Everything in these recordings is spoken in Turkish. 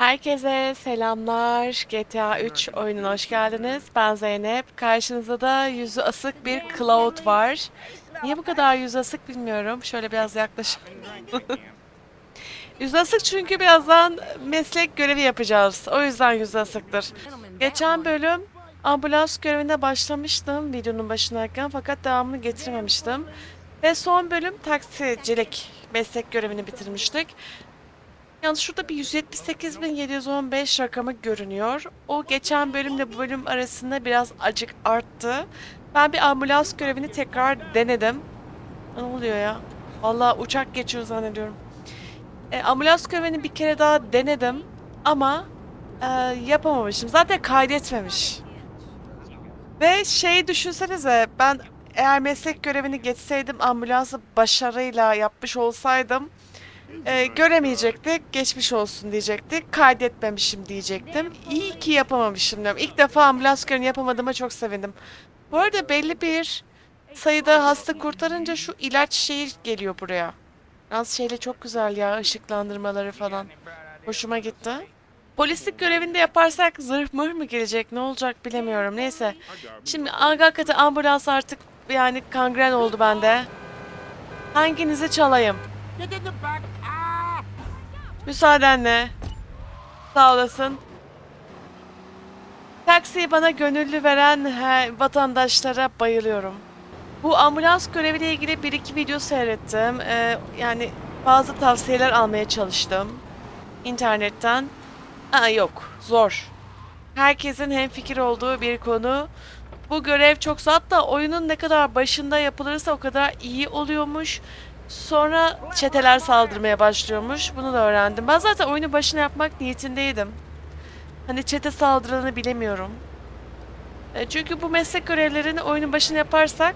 Herkese selamlar. GTA 3 oyununa hoş geldiniz. Ben Zeynep. Karşınızda da yüzü asık bir Cloud var. Niye bu kadar yüzü asık bilmiyorum. Şöyle biraz yaklaşayım. yüzü asık çünkü birazdan meslek görevi yapacağız. O yüzden yüzü asıktır. Geçen bölüm ambulans görevine başlamıştım videonun başındayken fakat devamını getirmemiştim. Ve son bölüm taksicilik meslek görevini bitirmiştik. Yalnız şurada bir 178.715 rakamı görünüyor. O geçen bölümle bu bölüm arasında biraz acık arttı. Ben bir ambulans görevini tekrar denedim. Ne oluyor ya? Vallahi uçak geçiyor zannediyorum. E, ambulans görevini bir kere daha denedim ama e, yapamamışım. Zaten kaydetmemiş. Ve şey düşünsenize ben eğer meslek görevini geçseydim ambulansı başarıyla yapmış olsaydım e, göremeyecektik, geçmiş olsun diyecektik. Kaydetmemişim diyecektim. İyi ki yapamamışım diyorum. İlk defa ambulans görevini yapamadığıma çok sevindim. Bu arada belli bir sayıda hasta kurtarınca şu ilaç şeyi geliyor buraya. Yalnız şeyle çok güzel ya ışıklandırmaları falan. Hoşuma gitti. Polislik görevinde yaparsak zırh mır mı gelecek ne olacak bilemiyorum. Neyse. Şimdi hakikaten ambulans artık yani kangren oldu bende. Hanginizi çalayım? Müsaadenle. Sağ olasın. Taksiyi bana gönüllü veren he, vatandaşlara bayılıyorum. Bu ambulans göreviyle ilgili bir iki video seyrettim. Ee, yani bazı tavsiyeler almaya çalıştım. internetten. Aa, yok, zor. Herkesin hemfikir olduğu bir konu. Bu görev çok zor. Hatta oyunun ne kadar başında yapılırsa o kadar iyi oluyormuş. Sonra çeteler saldırmaya başlıyormuş. Bunu da öğrendim. Ben zaten oyunu başına yapmak niyetindeydim. Hani çete saldıranı bilemiyorum. E, çünkü bu meslek görevlerini oyunun başına yaparsak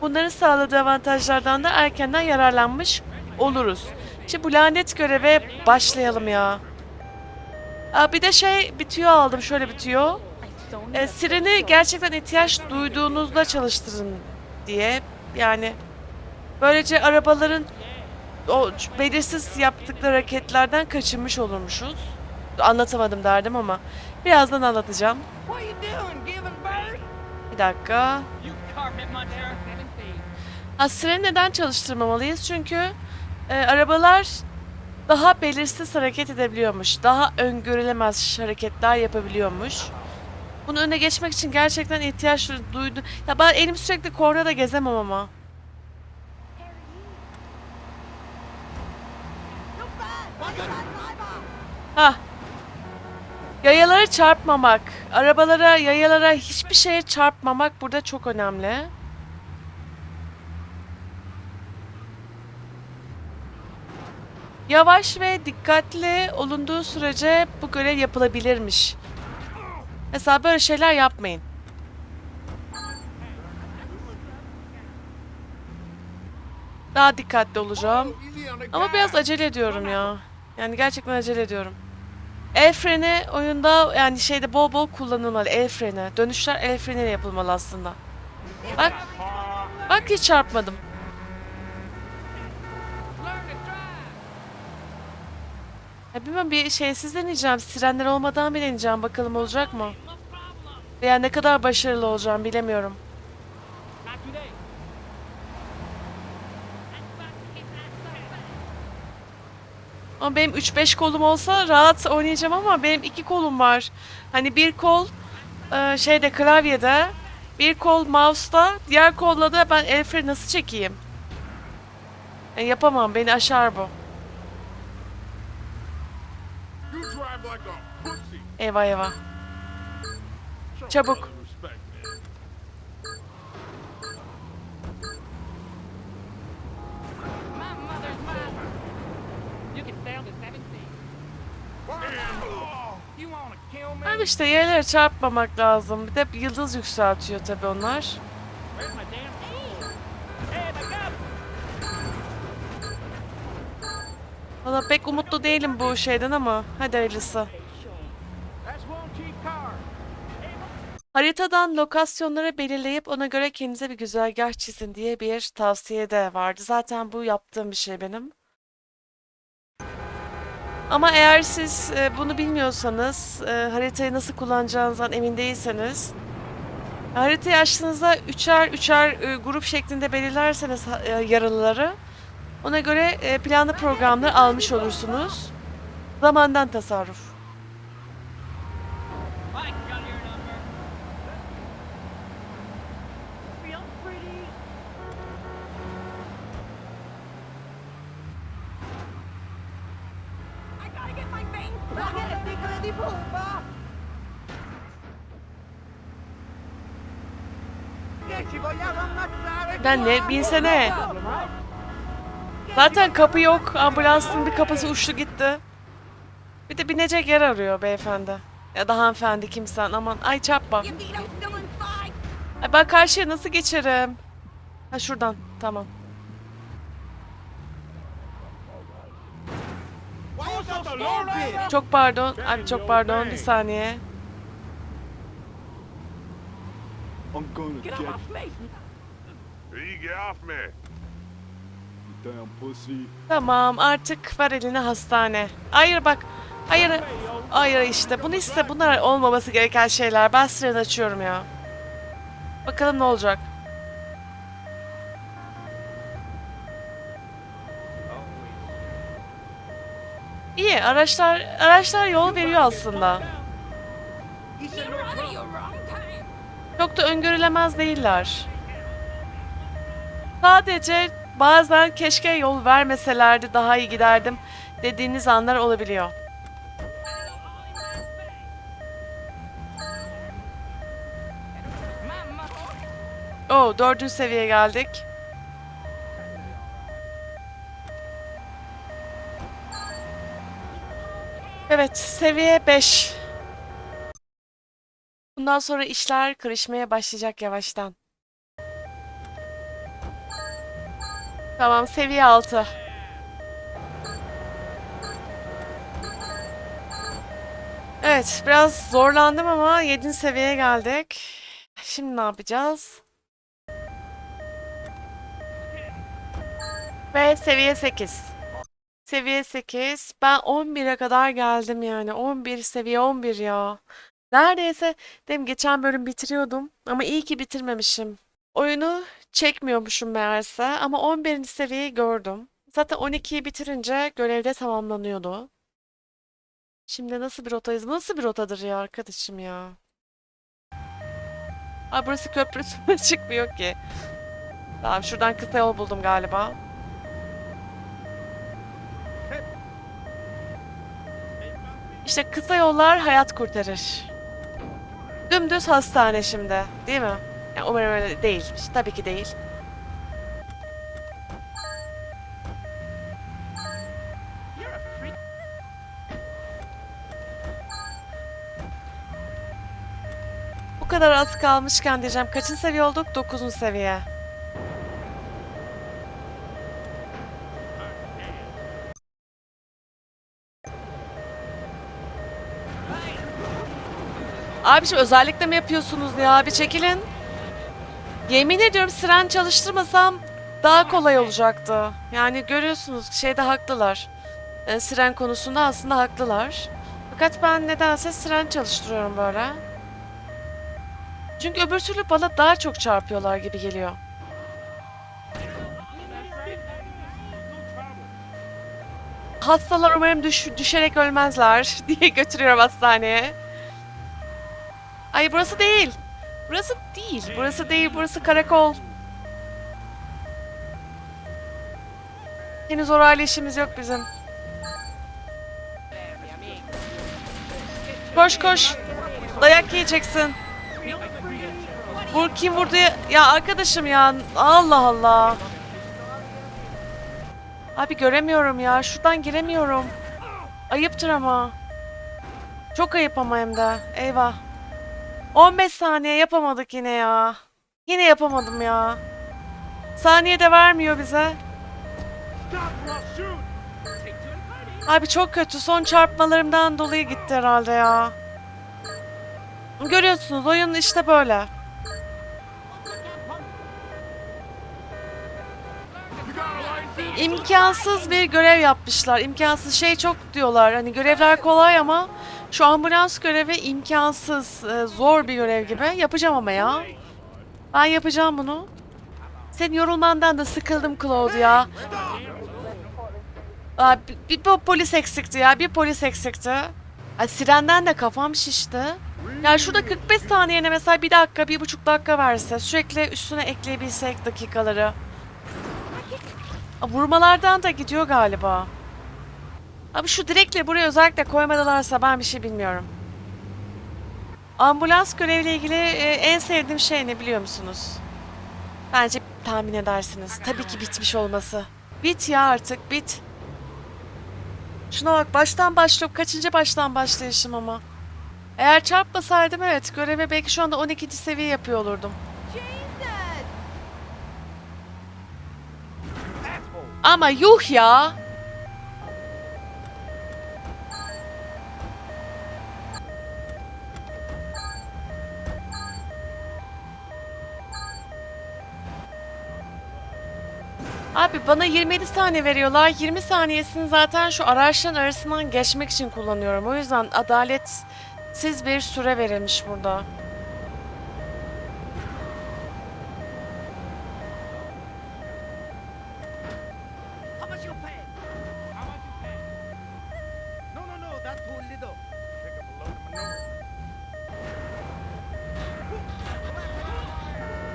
bunların sağladığı avantajlardan da erkenden yararlanmış oluruz. Şimdi bu lanet göreve başlayalım ya. Aa, bir de şey bitiyor aldım. Şöyle bitiyor. E, sireni gerçekten ihtiyaç duyduğunuzda çalıştırın diye. Yani böylece arabaların o belirsiz yaptıkları hareketlerden kaçınmış olurmuşuz. Anlatamadım derdim ama birazdan anlatacağım. Bir dakika. Ha, sireni neden çalıştırmamalıyız? Çünkü e, arabalar daha belirsiz hareket edebiliyormuş. Daha öngörülemez hareketler yapabiliyormuş. Bunun önüne geçmek için gerçekten ihtiyaç duydu. Ya ben elim sürekli kornada gezemem ama. Ha. Yayalara çarpmamak, arabalara, yayalara hiçbir şeye çarpmamak burada çok önemli. Yavaş ve dikkatli olunduğu sürece bu görev yapılabilirmiş. Mesela böyle şeyler yapmayın. Daha dikkatli olacağım. Ama biraz acele ediyorum ya. Yani gerçekten acele ediyorum. El freni oyunda yani şeyde bol bol kullanılmalı. El freni. Dönüşler el freniyle yapılmalı aslında. Bak. Bak hiç çarpmadım. Ya bilmem bir şeysiz deneyeceğim. Sirenler olmadan bir deneyeceğim. Bakalım olacak mı? Veya ne kadar başarılı olacağım bilemiyorum. Ama benim 3-5 kolum olsa rahat oynayacağım ama benim iki kolum var. Hani bir kol e, şeyde klavyede, bir kol mouse'da, diğer kolla da ben el freni nasıl çekeyim? Yani yapamam, beni aşar bu. Eyvah eyvah. Çabuk. İşte yerlere çarpmamak lazım. Bir de yıldız yükseltiyor tabii onlar. Valla pek umutlu değilim bu şeyden ama hadi hayırlısı. Haritadan lokasyonları belirleyip ona göre kendinize bir güzergah çizin diye bir tavsiye de vardı. Zaten bu yaptığım bir şey benim. Ama eğer siz e, bunu bilmiyorsanız, e, haritayı nasıl kullanacağınızdan emin değilseniz, haritayı açtığınızda üçer üçer e, grup şeklinde belirlerseniz yaralıları, ona göre planlı programları almış olursunuz. Zamandan tasarruf. Ammazzare Ben ne? Binsene. Zaten kapı yok. Ambulansın bir kapısı uçtu gitti. Bir de binecek yer arıyor beyefendi. Ya da hanımefendi kimsen aman. Ay çarpma. Ay ben karşıya nasıl geçerim? Ha şuradan. Tamam. Çok pardon. Abi çok pardon. Bir saniye. I'm gonna Get get off my face. You get off me. you damn pussy. Tamam artık ver eline hastane. Hayır bak. Hayır. Hayır işte. Bunu iste. Bunlar olmaması gereken şeyler. Ben sırada açıyorum ya. Bakalım ne olacak. Araçlar araçlar yol veriyor aslında. Çok da öngörülemez değiller. Sadece bazen keşke yol vermeselerdi daha iyi giderdim dediğiniz anlar olabiliyor. Oo, dördüncü seviyeye geldik. Evet, seviye 5. Bundan sonra işler karışmaya başlayacak yavaştan. Tamam, seviye 6. Evet, biraz zorlandım ama 7. seviyeye geldik. Şimdi ne yapacağız? Ve seviye 8. Seviye 8. Ben 11'e kadar geldim yani. 11 seviye 11 ya. Neredeyse dedim geçen bölüm bitiriyordum ama iyi ki bitirmemişim. Oyunu çekmiyormuşum meğerse ama 11. seviyeyi gördüm. Zaten 12'yi bitirince görevde tamamlanıyordu. Şimdi nasıl bir rotayız? Bu nasıl bir rotadır ya arkadaşım ya? Aa burası köprü çıkmıyor ki. Tamam şuradan kısa yol buldum galiba. İşte kısa yollar hayat kurtarır. Dümdüz hastane şimdi, değil mi? Ya umarım öyle değil. Tabii ki değil. Bu kadar az kalmışken diyeceğim. Kaçıncı seviye olduk? 9. seviye. Abiciğim özellikle mi yapıyorsunuz ya? Bir çekilin. Yemin ediyorum siren çalıştırmasam daha kolay olacaktı. Yani görüyorsunuz şeyde haklılar. E, siren konusunda aslında haklılar. Fakat ben nedense siren çalıştırıyorum böyle. Çünkü öbür türlü bana daha çok çarpıyorlar gibi geliyor. Hastalar umarım düş- düşerek ölmezler diye götürüyorum hastaneye. Ay burası değil. Burası değil. Burası değil. Burası karakol. Henüz orayla işimiz yok bizim. Koş koş. Dayak yiyeceksin. Vur kim vurdu ya? Ya arkadaşım ya. Allah Allah. Abi göremiyorum ya. Şuradan giremiyorum. Ayıptır ama. Çok ayıp ama hem de. Eyvah. 15 saniye yapamadık yine ya. Yine yapamadım ya. Saniye de vermiyor bize. Abi çok kötü. Son çarpmalarımdan dolayı gitti herhalde ya. Görüyorsunuz oyun işte böyle. İmkansız bir görev yapmışlar. İmkansız şey çok diyorlar. Hani görevler kolay ama şu ambulans görevi imkansız, e, zor bir görev gibi. Yapacağım ama ya. Ben yapacağım bunu. Senin yorulmandan da sıkıldım Claude ya. Aa, bir, bir, polis eksikti ya. Bir polis eksikti. Ay, sirenden de kafam şişti. Ya şurada 45 saniyene mesela bir dakika, bir buçuk dakika verse. Sürekli üstüne ekleyebilsek dakikaları. Aa, Vurmalardan da gidiyor galiba. Abi şu direkle buraya özellikle koymadılarsa ben bir şey bilmiyorum. Ambulans göreviyle ilgili e, en sevdiğim şey ne biliyor musunuz? Bence tahmin edersiniz. Tabii ki bitmiş olması. Bit ya artık bit. Şuna bak baştan başlıyorum. Kaçıncı baştan başlayışım ama. Eğer çarpmasaydım evet görevi belki şu anda 12. seviye yapıyor olurdum. Ama yuh ya. Abi bana 27 saniye veriyorlar. 20 saniyesini zaten şu araçların arasından geçmek için kullanıyorum. O yüzden adaletsiz bir süre verilmiş burada.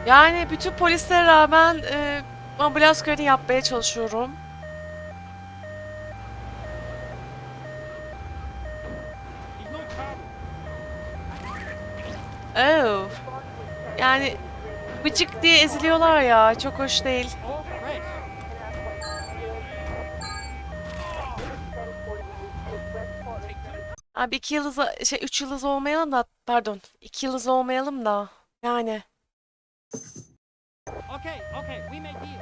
Yani bütün polislere rağmen e, ambulans görevini yapmaya çalışıyorum. Oh. Yani bıcık diye eziliyorlar ya. Çok hoş değil. Abi iki yıldız, şey üç yıldız olmayalım da, pardon, iki yıldız olmayalım da. Yani. Okay, okay, we make deal.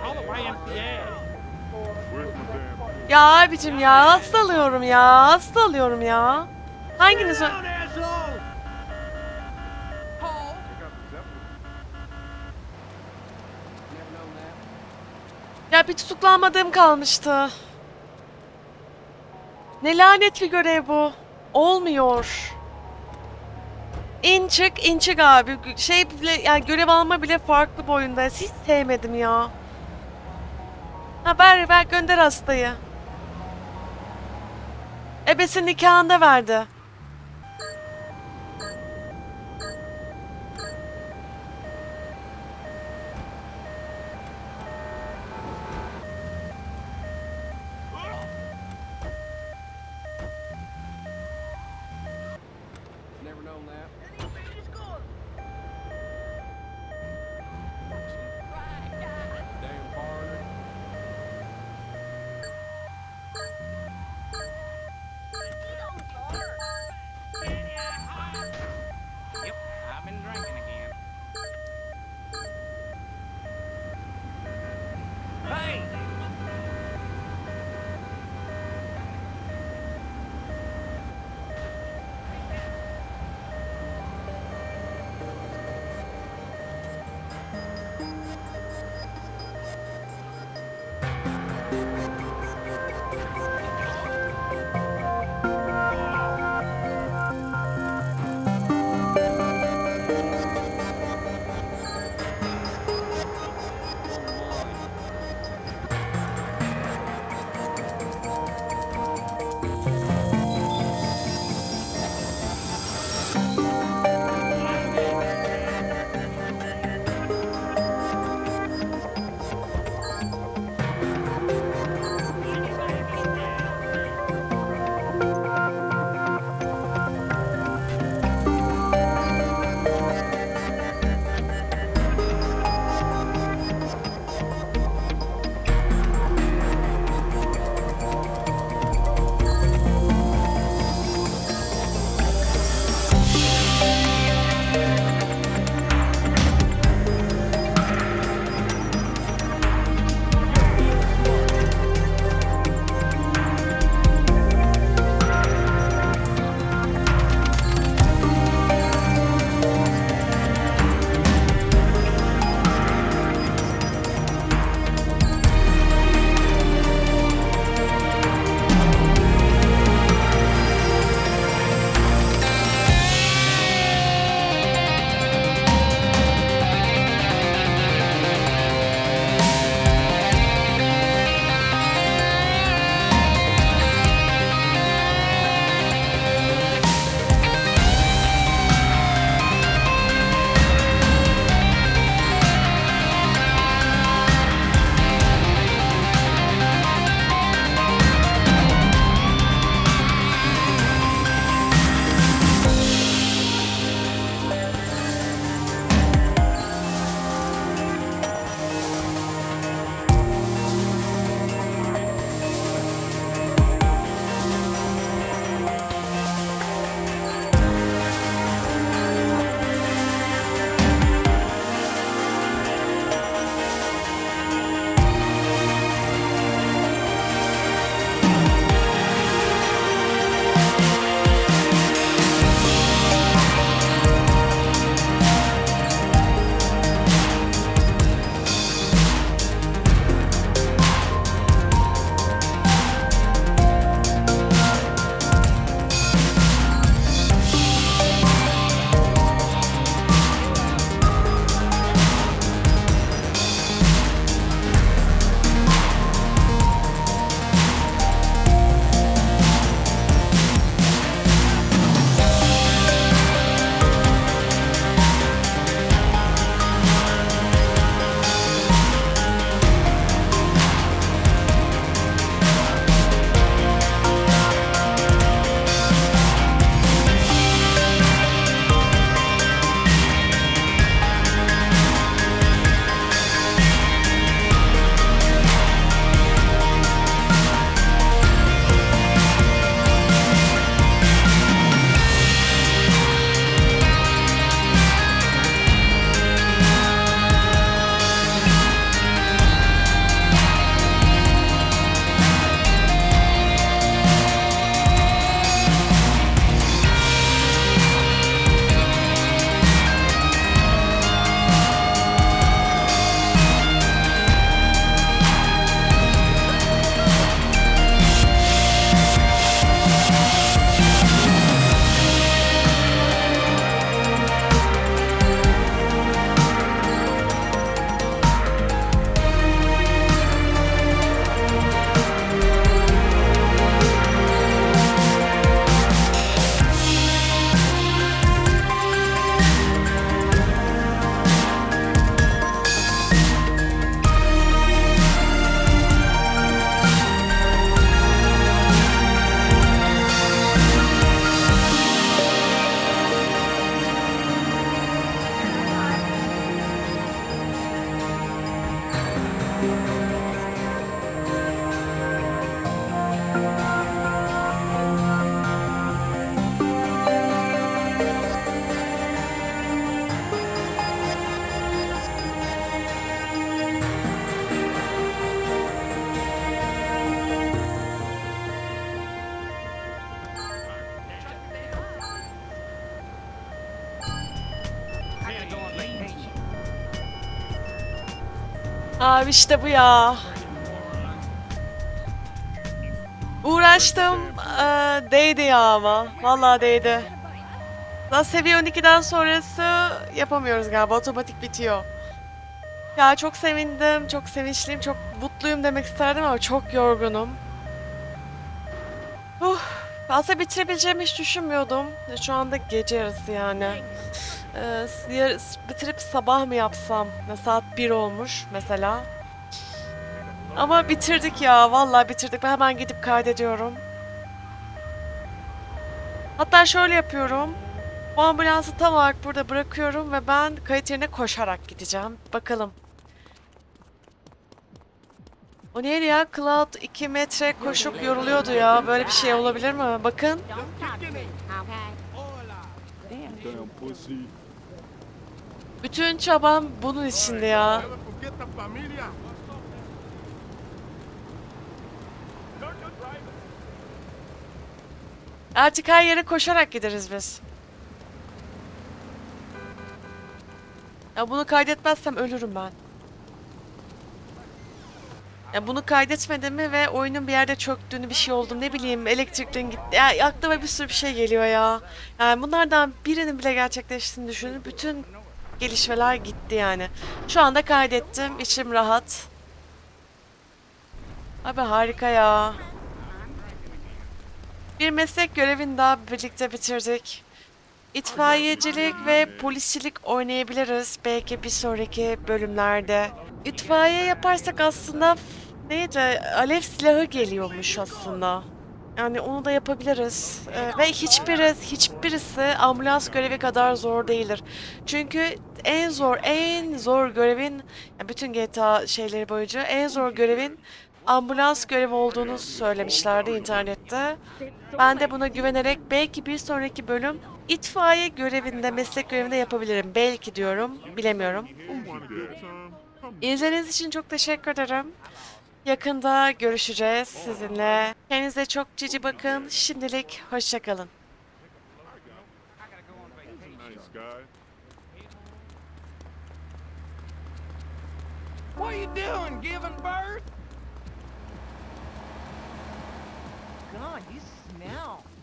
Call the YMCA. Where's my damn Ya abicim ya hasta alıyorum ya, hasta alıyorum ya. Down, asshole! Ya bir tutuklanmadığım kalmıştı. Ne lanet bir görev bu. Olmuyor. İn çık, in çık abi. Şey bile, yani görev alma bile farklı boyunda. Hiç sevmedim ya. Ha ver, ver gönder hastayı. Ebesin nikahında verdi. Abi işte bu ya. Uğraştım. eee, değdi ya ama. Vallahi değdi. Daha seviye 12'den sonrası yapamıyoruz galiba. Otomatik bitiyor. Ya çok sevindim, çok sevinçliyim, çok mutluyum demek isterdim ama çok yorgunum. Uh, aslında bitirebileceğimi hiç düşünmüyordum. Şu anda gece yarısı yani. Ee, bitirip sabah mı yapsam? Ne saat 1 olmuş mesela. Ama bitirdik ya. Vallahi bitirdik. Ben hemen gidip kaydediyorum. Hatta şöyle yapıyorum. Bu ambulansı tam olarak burada bırakıyorum ve ben kayıt yerine koşarak gideceğim. Bakalım. O neydi ya? Cloud 2 metre koşup yoruluyordu ya. Böyle bir şey olabilir mi? Bakın. Don't touch me, okay? Damn pussy. Bütün çabam bunun içinde ya. Artık her yere koşarak gideriz biz. Ya bunu kaydetmezsem ölürüm ben. Ya bunu kaydetmedim mi ve oyunun bir yerde çöktüğünü bir şey oldu ne bileyim elektriklerin gitti. Ya aklıma bir sürü bir şey geliyor ya. Yani bunlardan birinin bile gerçekleştiğini düşünün. Bütün gelişmeler gitti yani. Şu anda kaydettim. içim rahat. Abi harika ya. Bir meslek görevini daha birlikte bitirdik. İtfaiyecilik ve polisçilik oynayabiliriz belki bir sonraki bölümlerde. İtfaiye yaparsak aslında neydi? Alev silahı geliyormuş aslında. Yani onu da yapabiliriz. Ee, ve hiçbiri, hiçbirisi ambulans görevi kadar zor değildir. Çünkü en zor, en zor görevin, yani bütün GTA şeyleri boyunca en zor görevin ambulans görevi olduğunu söylemişlerdi internette. Ben de buna güvenerek belki bir sonraki bölüm itfaiye görevinde, meslek görevinde yapabilirim. Belki diyorum, bilemiyorum. İzlediğiniz için çok teşekkür ederim. Yakında görüşeceğiz sizinle. Kendinize çok cici bakın. Şimdilik hoşçakalın. What are you doing? Giving birth? God, you smell.